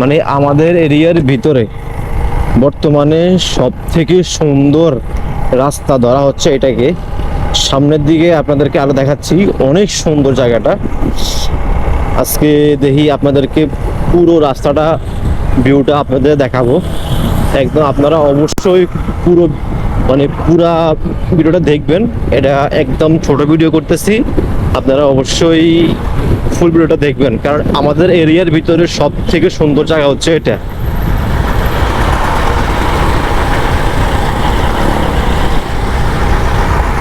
মানে আমাদের এরিয়ার ভিতরে বর্তমানে সব থেকে সুন্দর রাস্তা ধরা হচ্ছে এটাকে। সামনের দিকে আপনাদেরকে আরও দেখাচ্ছি, অনেক সুন্দর জায়গাটা। আজকে দেখি আপনাদেরকে পুরো রাস্তাটা ভিউটা আপনাদের দেখাবো। একদম আপনারা অবশ্যই পুরো মানে পুরা ভিডিওটা দেখবেন। এটা একদম ছোট ভিডিও করতেছি। আপনারা অবশ্যই ফুল ভিডিওটা দেখবেন, কারণ আমাদের এরিয়ার ভিতরে সব থেকে সুন্দর জায়গা হচ্ছে এটা।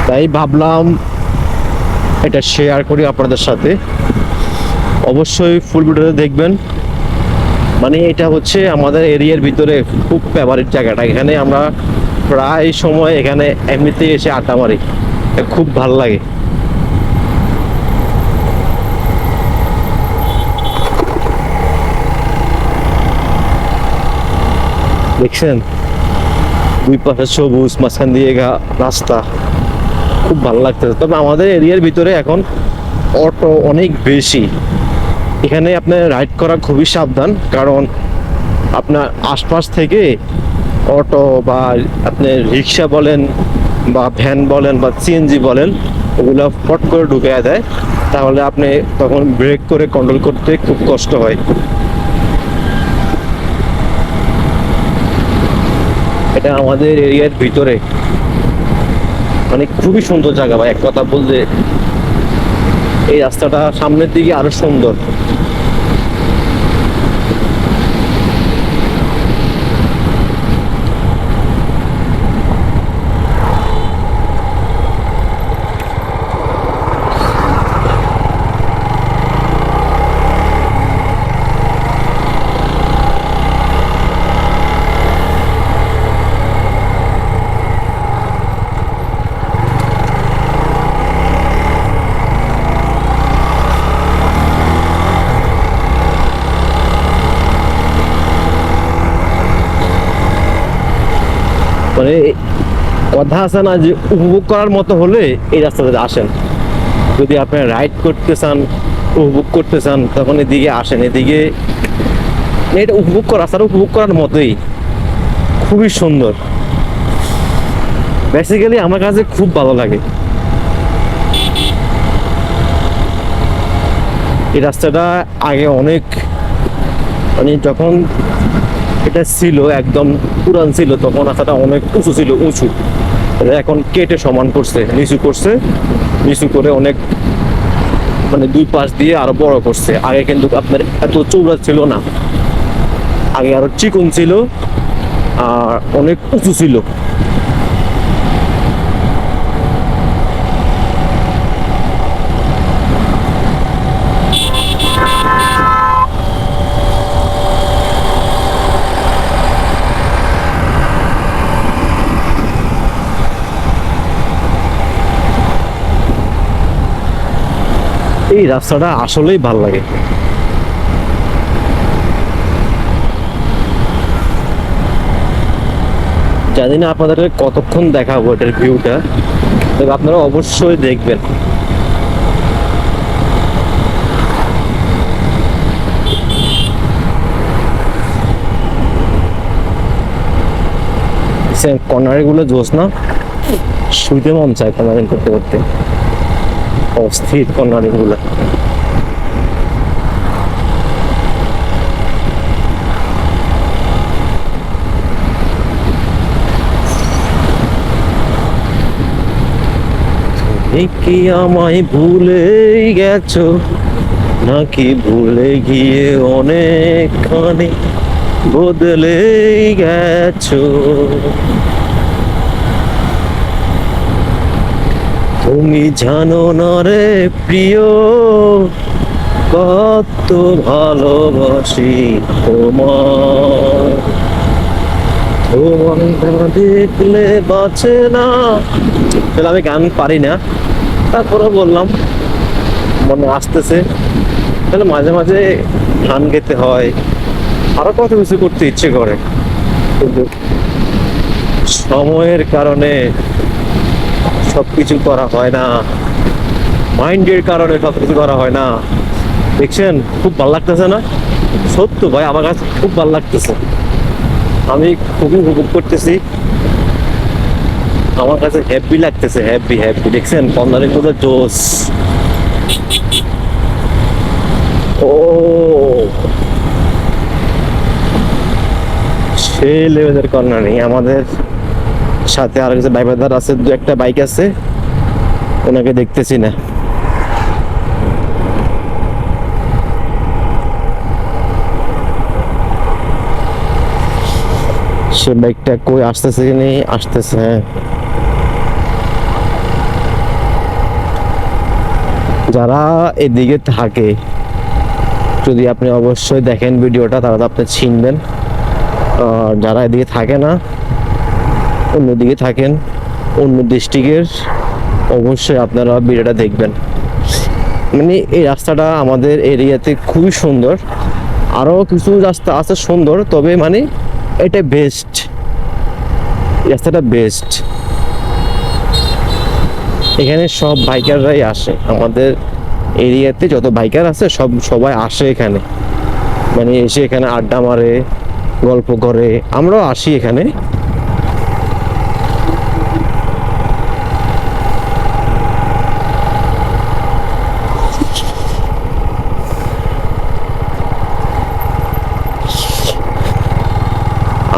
তাই ভাবলাম এটা শেয়ার করি আপনাদের সাথে। অবশ্যই ফুল ভিডিওটা দেখবেন। মানে এটা হচ্ছে আমাদের এরিয়ার ভিতরে খুব ফেভারিট জায়গাটা। এখানে আমরা প্রায় সময় এখানে এমনিতেই এসে আড্ডা মারি। খুব ভালো লাগে। দেখছেন? দুই পাশে সবুজ, মাঝখান দিয়ে গা, রাস্তা। খুব ভালো লাগতেছে। তবে আমাদের এরিয়ার ভিতরে এখন অটো অনেক বেশি। এখানে আপনার রাইড করা খুবই সাবধান, কারণ আপনার আশপাশ থেকে অটো বা আপনি রিক্সা বলেন বা ভ্যান বলেন বা সিএনজি বলেন, ওগুলো ফট করে ঢুকে দেয়। তাহলে আপনি তখন ব্রেক করে কন্ট্রোল করতে খুব কষ্ট হয়। এটা আমাদের এরিয়ার ভিতরে। মানে খুবই সুন্দর জায়গা ভাই, এক কথা বলতে। এই রাস্তাটা সামনের দিকে আরও সুন্দর। মানে কথা আছে না যে উপভোগ করার মতো হলে এই রাস্তাতে আসেন। যদি আপনি রাইড করতে চান, উপভোগ করতে চান, তখন এদিকে আসেন। এদিকে এটা উপভোগ করা, রাস্তাটা উপভোগ করার মতোই। খুবই সুন্দর। বেসিক্যালি আমার কাছে খুব ভালো লাগে। এই রাস্তাটা আগে অনেক মানে যখন এটা ছিল, একদম পুরান ছিল, তখন রাস্তাটা অনেক উঁচু ছিল, উঁচু। এখন কেটে সমান করছে, নিচু করছে, নিচু করে অনেক মানে দুই পাশ দিয়ে আরও বড় করছে। আগে কিন্তু আপনার এত চৌড়া ছিল না। আগে আরও চিকন ছিল, আর অনেক উঁচু ছিল। এই রাস্তাটা আসলেই ভালো লাগে। জানি না আপনাদের কতক্ষণ দেখাবো এটার ভিউটা, তবে আপনারা অবশ্যই দেখবেন। কর্নারে গুলো জোস না? শুইতে মন চায় কর্নারিং করতে করতে। অস্থির কর্নারিংগুলো কি আমায় ভুলে গেছো? নাকি ভুলে গিয়ে অনেকখানি বদলে গেছো? তুমি জানো না রে প্রিয়, কত ভালোবাসি তোমার তোমার দেখলে বাঁচে না। তাহলে আমি গান পারি না তারপরে বললাম, মনে আসতেছে। তাহলে মাঝে মাঝে গান গেতে হয়। আরও কত কিছু করতে ইচ্ছে করে। কিন্তু সময়ের কারণে সবকিছু করা হয় না। মাইন্ডের কারণে সবকিছু করা হয় না। দেখছেন? খুব ভালো লাগতেছে না? সত্য ভাই, আমার কাছে খুব ভালো লাগতেছে। আমি খুবই উপভোগ করতেছি। আমার কাছে হ্যাপি লাগতেছে হ্যাপি হ্যাপি দেখছেন? পন্দারের কোথাও জোস ও। সে লেভেলের কর্নার নেই আমাদের সাথে আর কিছু ড্রাইভার আছে, দু একটা বাইক আছে। ওনাকে দেখতেছি না। সে বাইকটা কই আসতেছে কি নেই? আসতেছে হ্যাঁ। যারা এদিকে থাকে, যদি আপনি অবশ্যই দেখেন ভিডিওটা, তাহলে তো আপনি চিনবেন। আর যারা এদিকে থাকে না অন্যদিকে থাকেন, অন্য ডিস্ট্রিক্টের অবশ্যই আপনারা ভিডিওটা দেখবেন। মানে এই রাস্তাটা আমাদের এরিয়াতে খুবই সুন্দর। আরও কিছু রাস্তা আছে সুন্দর, তবে মানে এটা বেস্ট রাস্তাটা বেস্ট এখানে সব বাইকাররাই আসে। আমাদের এরিয়াতে যত বাইকার আছে, সব সবাই আসে এখানে। মানে এসে এখানে আড্ডা মারে, গল্প করে। আমরাও আসি এখানে।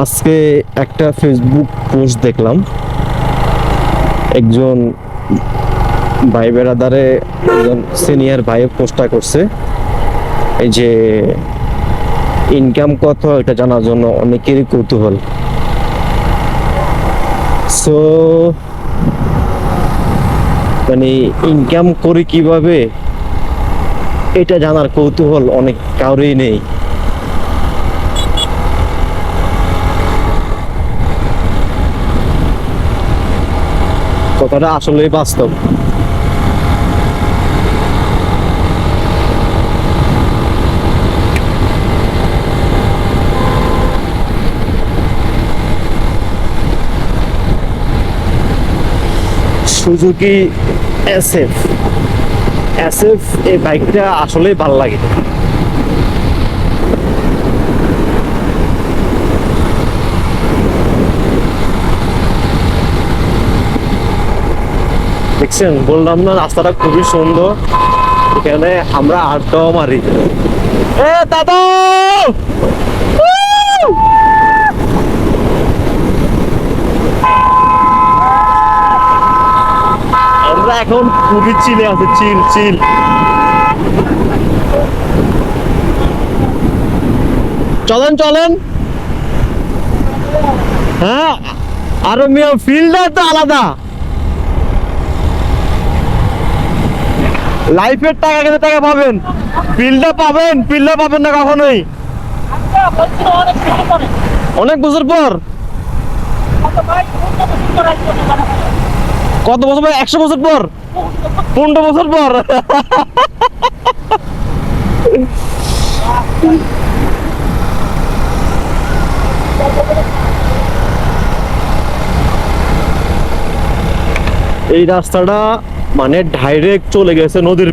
আজকে একটা ফেসবুক পোস্ট দেখলাম। একজন ভাই বেড়াদারে একজন সিনিয়র ভাই পোস্টটা করছে। এই যে ইনকাম কত, এটা জানার জন্য অনেকেরই কৌতূহল। সো মানে ইনকাম করি কীভাবে, এটা জানার কৌতূহল অনেক কারোরই নেই। কথাটা আসলেই বাস্তব। Suzuki SF. এসএফ এই বাইকটা আসলেই ভালো লাগে। দেখছেন? বললাম না, রাস্তাটা খুবই সুন্দর। এখানে আমরা আড্ডাও মারি। এ, দাদা! আমরা এখন খুবই চিলে আছি, চিল চিল। চলেন চলেন। হ্যাঁ আরও মিয়া ফিল্ডার তো আলাদা। লাইফের টাকা কিন্তু টাকা পাবেন। পিলটা পাবেন পিলটা পাবেন না কখনোই। অনেক বছর পর। কত বছর পর? একশো বছর পর? পনেরো বছর পর? এই রাস্তাটা মানে ডাইরেক্ট চলে গেছে নদীর